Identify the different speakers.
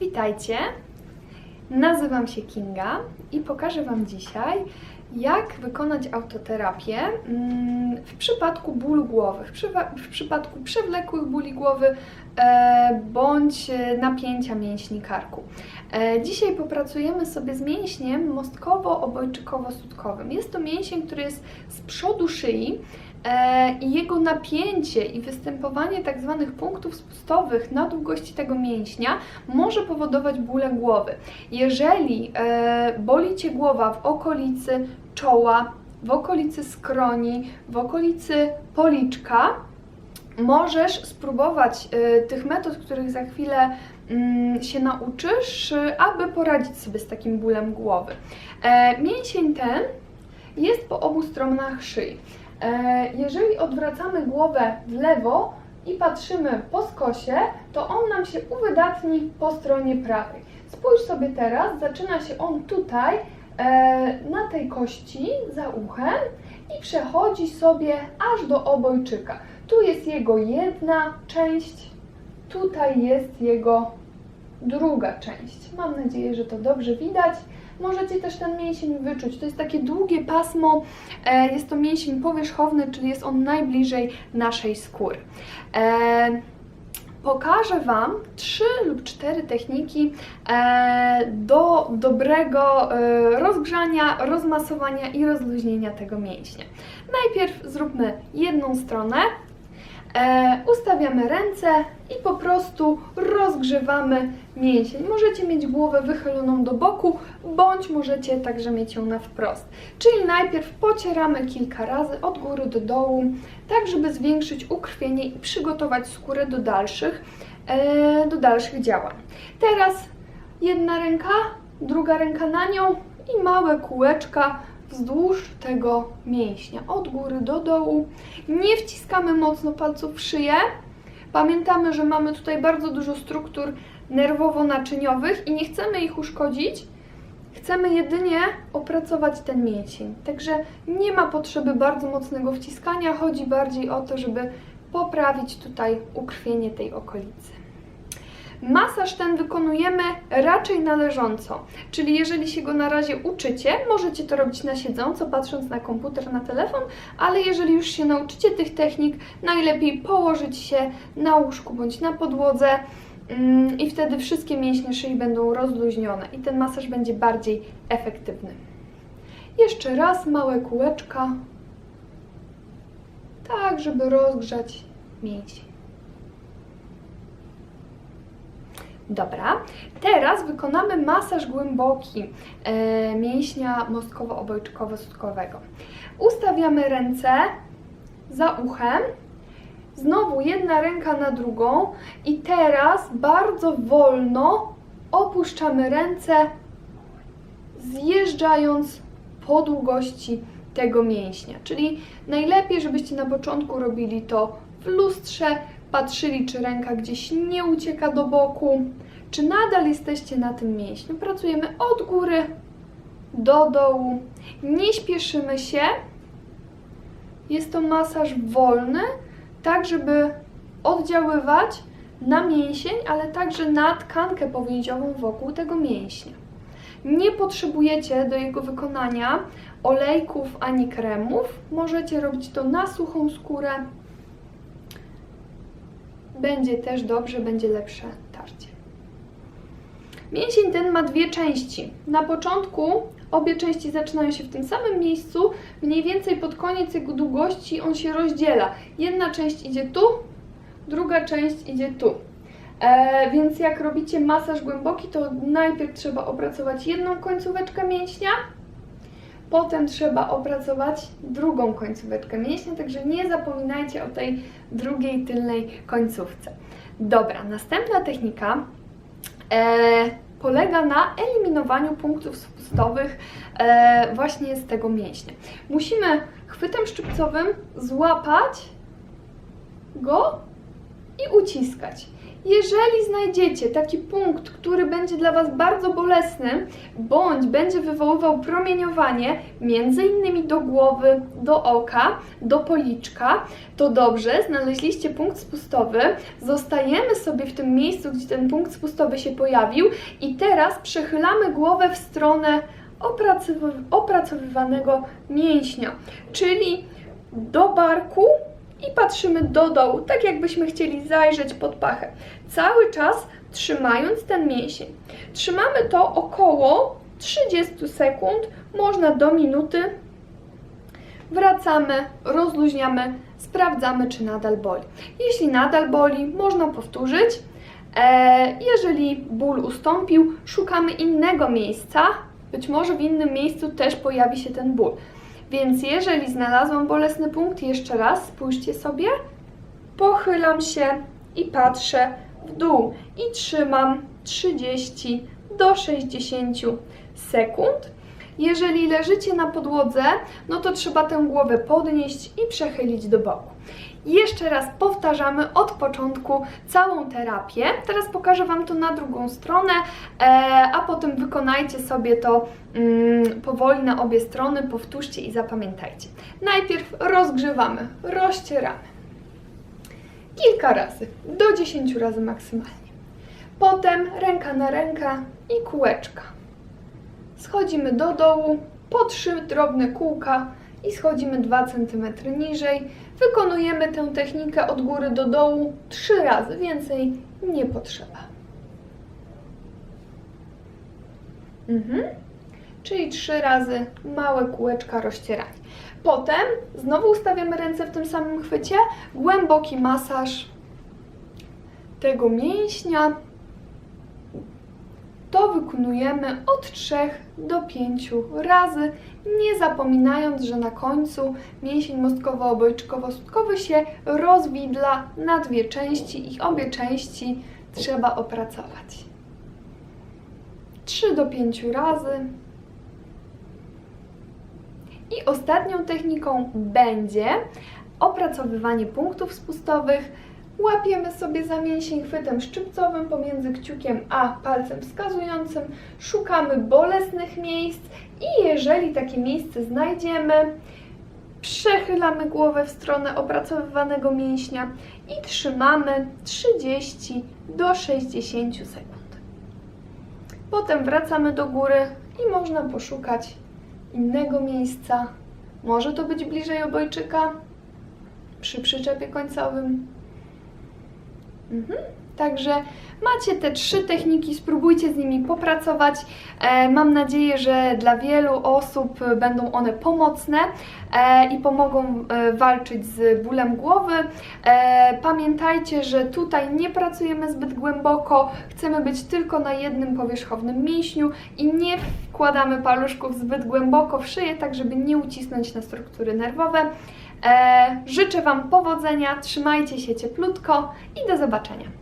Speaker 1: Witajcie. Nazywam się Kinga i pokażę Wam dzisiaj, jak wykonać autoterapię mm, w przypadku bólu głowy, w, przypadku przewlekłych bóli głowy e, bądź e, napięcia mięśni karku. E, Dzisiaj popracujemy sobie z mięśniem mostkowo-obojczykowo-sutkowym. Jest to mięsień, który jest z przodu szyi i jego napięcie i występowanie tak zwanych punktów spustowych na długości tego mięśnia może powodować bóle głowy. Jeżeli e, boli Cię głowa w okolicy czoła, w okolicy skroni, w okolicy policzka, możesz spróbować e, tych metod, których za chwilę mm, się nauczysz, e, aby poradzić sobie z takim bólem głowy. E, mięsień ten jest po obu stronach szyi. E, jeżeli odwracamy głowę w lewo i patrzymy po skosie, to on nam się uwydatni po stronie prawej. Spójrz sobie teraz, zaczyna się on tutaj, e, na tej kości za uchem i przechodzi sobie aż do obojczyka. Tu jest jego jedna część, tutaj jest jego druga część. Mam nadzieję, że to dobrze widać. Możecie też ten mięsień wyczuć. To jest takie długie pasmo, e, jest to mięsień powierzchowny, czyli jest on najbliżej naszej skóry. E, Pokażę Wam trzy lub cztery techniki e, do dobrego rozgrzania, rozmasowania i rozluźnienia tego mięśnia. Najpierw zróbmy jedną stronę, e, ustawiamy ręce i po prostu rozgrzewamy mięsień. Możecie mieć głowę wychyloną do boku, bądź możecie także mieć ją na wprost. Czyli najpierw pocieramy kilka razy od góry do dołu, tak żeby zwiększyć ukrwienie i przygotować skórę do dalszych, e, do dalszych działań. Teraz jedna ręka, druga ręka na nią i małe kółeczka wzdłuż tego mięśnia, od góry do dołu. Nie wciskamy mocno palców w szyję. Pamiętamy, że mamy tutaj bardzo dużo struktur nerwowo-naczyniowych i nie chcemy ich uszkodzić. Chcemy jedynie opracować ten mięsień. Także nie ma potrzeby bardzo mocnego wciskania, chodzi bardziej o to, żeby poprawić tutaj ukrwienie tej okolicy. Masaż ten wykonujemy raczej należąco, czyli jeżeli się go na razie uczycie, możecie to robić na siedząco, patrząc na komputer, na telefon, ale jeżeli już się nauczycie tych technik, najlepiej położyć się na łóżku bądź na podłodze mm, i wtedy wszystkie mięśnie szyi będą rozluźnione i ten masaż będzie bardziej efektywny. Jeszcze raz małe kółeczka, tak żeby rozgrzać mięsień. Dobra, teraz wykonamy masaż głęboki e, mięśnia mostkowo-obojczykowo-sutkowego. Ustawiamy ręce za uchem, znowu jedna ręka na drugą i teraz bardzo wolno opuszczamy ręce, zjeżdżając po długości tego mięśnia. Czyli najlepiej, żebyście na początku robili to w lustrze, patrzyli, czy ręka gdzieś nie ucieka do boku, czy nadal jesteście na tym mięśniu. Pracujemy od góry do dołu, nie śpieszymy się. Jest to masaż wolny, tak żeby oddziaływać na mięsień, ale także na tkankę powięziową wokół tego mięśnia. Nie potrzebujecie do jego wykonania olejków ani kremów. Możecie robić to na suchą skórę. Będzie też dobrze, będzie lepsze tarcie. Mięsień ten ma dwie części. Na początku obie części zaczynają się w tym samym miejscu, mniej więcej pod koniec jego długości on się rozdziela. Jedna część idzie tu, druga część idzie tu. E, więc jak robicie masaż głęboki, to najpierw trzeba opracować jedną końcóweczkę mięśnia, potem trzeba opracować drugą końcóweczkę mięśnia, także nie zapominajcie o tej drugiej tylnej końcówce. Dobra, następna technika e, polega na eliminowaniu punktów spustowych e, właśnie z tego mięśnia. Musimy chwytem szczypcowym złapać go i uciskać. Jeżeli znajdziecie taki punkt, który będzie dla Was bardzo bolesny, bądź będzie wywoływał promieniowanie, między innymi do głowy, do oka, do policzka, to dobrze, znaleźliście punkt spustowy, zostajemy sobie w tym miejscu, gdzie ten punkt spustowy się pojawił i teraz przechylamy głowę w stronę opracowy- opracowywanego mięśnia, czyli do barku i patrzymy do dołu, tak jakbyśmy chcieli zajrzeć pod pachę. Cały czas trzymając ten mięsień. Trzymamy to około 30 sekund, można do minuty. Wracamy, rozluźniamy, sprawdzamy, czy nadal boli. Jeśli nadal boli, można powtórzyć. E, jeżeli ból ustąpił, szukamy innego miejsca. Być może w innym miejscu też pojawi się ten ból. Więc jeżeli znalazłam bolesny punkt, jeszcze raz spójrzcie sobie, pochylam się i patrzę w dół i trzymam 30 do 60 sekund. Jeżeli leżycie na podłodze, no to trzeba tę głowę podnieść i przechylić do boku. Jeszcze raz powtarzamy od początku całą terapię. Teraz pokażę Wam to na drugą stronę, e, a potem wykonajcie sobie to mm, powoli na obie strony, powtórzcie i zapamiętajcie. Najpierw rozgrzewamy, rozcieramy. Kilka razy, do 10 razy maksymalnie. Potem ręka na rękę i kółeczka. Schodzimy do dołu, po trzy drobne kółka i schodzimy 2 cm niżej. Wykonujemy tę technikę od góry do dołu trzy razy, więcej nie potrzeba. Mhm. Czyli trzy razy małe kółeczka rozcierania. Potem znowu ustawiamy ręce w tym samym chwycie, głęboki masaż tego mięśnia. To wykonujemy od 3 do 5 razy, nie zapominając, że na końcu mięsień mostkowo-obojczykowo-sutkowy się rozwidla na dwie części i obie części trzeba opracować. 3 do 5 razy. I ostatnią techniką będzie opracowywanie punktów spustowych. Łapiemy sobie za mięsień chwytem szczypcowym pomiędzy kciukiem a palcem wskazującym, szukamy bolesnych miejsc i jeżeli takie miejsce znajdziemy, przechylamy głowę w stronę opracowywanego mięśnia i trzymamy 30 do 60 sekund. Potem wracamy do góry i można poszukać innego miejsca. Może to być bliżej obojczyka, przy przyczepie końcowym. Mhm. Także macie te trzy techniki, spróbujcie z nimi popracować. E, mam nadzieję, że dla wielu osób będą one pomocne e, i pomogą e, walczyć z bólem głowy. Pamiętajcie, że tutaj nie pracujemy zbyt głęboko, chcemy być tylko na jednym powierzchownym mięśniu i nie wkładamy paluszków zbyt głęboko w szyję, tak żeby nie ucisnąć na struktury nerwowe. E, życzę Wam powodzenia, trzymajcie się cieplutko i do zobaczenia.